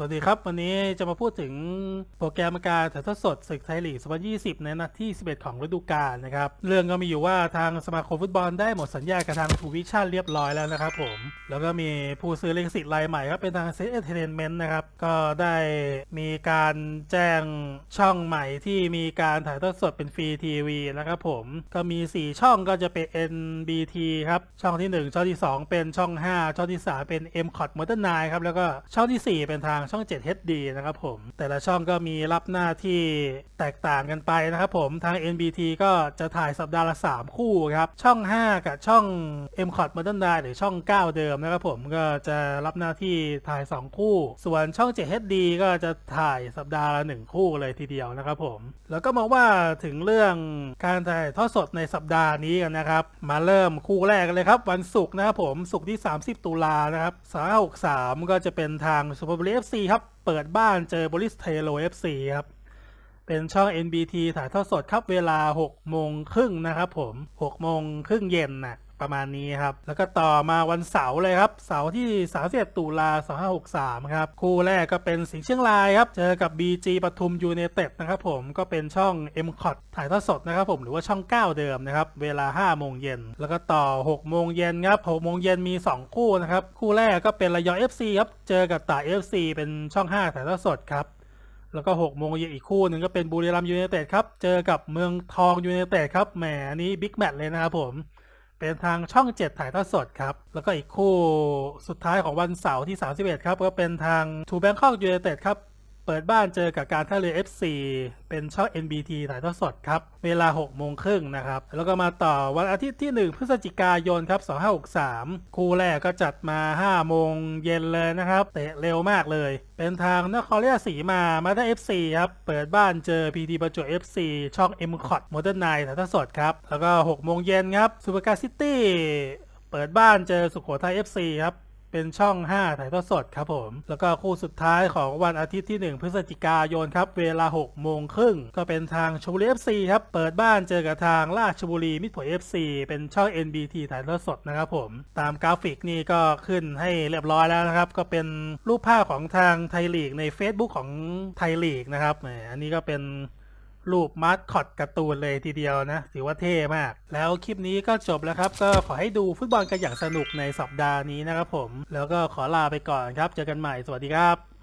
สวัสดีครับ วันนี้จะมาพูดถึงโปรแกรมการถ่ายทอดสดศึกไทยลีก 2020 ในนัดที่ 11 ของฤดูกาลนะครับ เรื่องก็มีอยู่ว่าทางสมาคมฟุตบอลได้หมดสัญญากับทางทูวิชั่นเรียบร้อยแล้วนะครับผม แล้วก็มีผู้ซื้อลิขสิทธิ์รายใหม่ครับเป็นทางเซ t เอเทนเมนต์นะครับ ก็ได้มีการแจ้งช่องใหม่ที่มีการถ่ายทอดสดเป็นฟรีทีวีนะครับผม ก็มี 4 ช่องก็จะเป็น NBT ครับ ช่องที่ 1 ช่องที่ 2 เป็นช่อง 5 ช่องที่ 3 เป็น m c o t Modern 9ครับ แล้วก็ช่องที่ 4 เป็นทางช่อง 7 HD นะครับผม แต่ละช่องก็มีรับหน้าที่แตกต่างกันไปนะครับผม ทาง NBT ก็จะถ่ายสัปดาห์ละ 3 คู่ครับ ช่อง 5 กับช่อง m c o t Modern 9หรือช่อง 9 เดิมนะครับผม ก็จะรับหน้าที่ถ่าย 2 คู่ ส่วนช่อง 7 HD ก็จะถ่ายสัปดาห์ละ 1 คู่เลยทีเดียวนะครับผม แล้วก็มาว่าถึงเรื่องการถ่ายทอดสดในสัปดาห์นี้กันนะครับ มาเริ่มคู่แรกกันเลยครับ วันศุกร์นะครับผม ศุกร์ที่ 30 ตุลานะครับ363 ก็จะเป็นทางซูเปอร์บริเอฟซีครับ เปิดบ้านเจอบริสเทโลเอฟซีครับ เป็นช่อง NBT ถ่ายทอดสดครับเวลา6โมงครึ่งนะครับผม6โมงครึ่งเย็นนะประมาณนี้ครับ แล้วก็ต่อมาวันเสาร์เลยครับ เสาร์ที่31ตุลา2563 ครับ คู่แรกก็เป็นสิงห์เชียงรายครับ เจอกับ BG ปทุมยูเนเต็ดนะครับผม ก็เป็นช่อง m c o t ถ่ายทอดสดนะครับผม หรือว่าช่อง 9 เดิมนะครับ เวลา 5 โมงเย็น แล้วก็ต่อ 6 โมงเย็นครับ 6 โมงเย็นมี 2 คู่นะครับ คู่แรกก็เป็นระยอง FC ครับ เจอกับตรา FC เป็นช่อง 5 ถ่ายทอดสดครับ แล้วก็6โมงเย็นอีกคู่หนึ่งก็เป็นบุรีรัมย์ยูไนเต็ดครับ เจอกับเมืองทองยูไนเต็ดครับแหมนนี้บิ๊กแมตช์เลยนะครับผม เป็นทางช่อง 7 ถ่ายทอดสดครับ แล้วก็อีกคู่สุดท้ายของวันเสาร์ที่ 31 ครับ ก็เป็นทางทูแบงคอกยูไนเต็ดครับ เปิดบ้านเจอกับการท่าเรือ FC เป็นช่อง NBT ถ่ายทอดสดครับ เวลา 6 โมงครึ่งนะครับ แล้วก็มาต่อวันอาทิตย์ที่ 1 พฤศจิกายนครับ 2563 คู่แรกก็จัดมา 5 โมงเย็นเลยนะครับ เตะเร็วมากเลย เป็นทางนครราชสีมา มาได้ FC ครับ เปิดบ้านเจอ PT ประจวบ FC ช่อง m c o t Modern Night ถ่ายทอดสดครับ แล้วก็ 6 โมงเย็นครับซูเปอร์การ์ซิตี้เปิดบ้านเจอสุโขทัย FC ครับ เป็นช่อง 5 ถ่ายทอดสดครับผม แล้วก็คู่สุดท้ายของวันอาทิตย์ที่ 1 พฤศจิกายนครับ เวลา 6 โมงครึ่ง ก็เป็นทางชลบุรี FC ครับ เปิดบ้านเจอกับทางราชบุรีมิตรผล FC เป็นช่อง NBT ถ่ายทอดสดนะครับผม ตามกราฟิกนี่ก็ขึ้นให้เรียบร้อยแล้วนะครับ ก็เป็นรูปภาพของทางไทยลีกใน Facebook ของไทยลีกนะครับ อันนี้ก็เป็น รูปมาสคอตการ์ตูนเลยทีเดียวนะถือว่าเท่มาก แล้วคลิปนี้ก็จบแล้วครับ ก็ขอให้ดูฟุตบอลกันอย่างสนุกในสัปดาห์นี้นะครับผม แล้วก็ขอลาไปก่อนครับ เจอกันใหม่สวัสดีครับ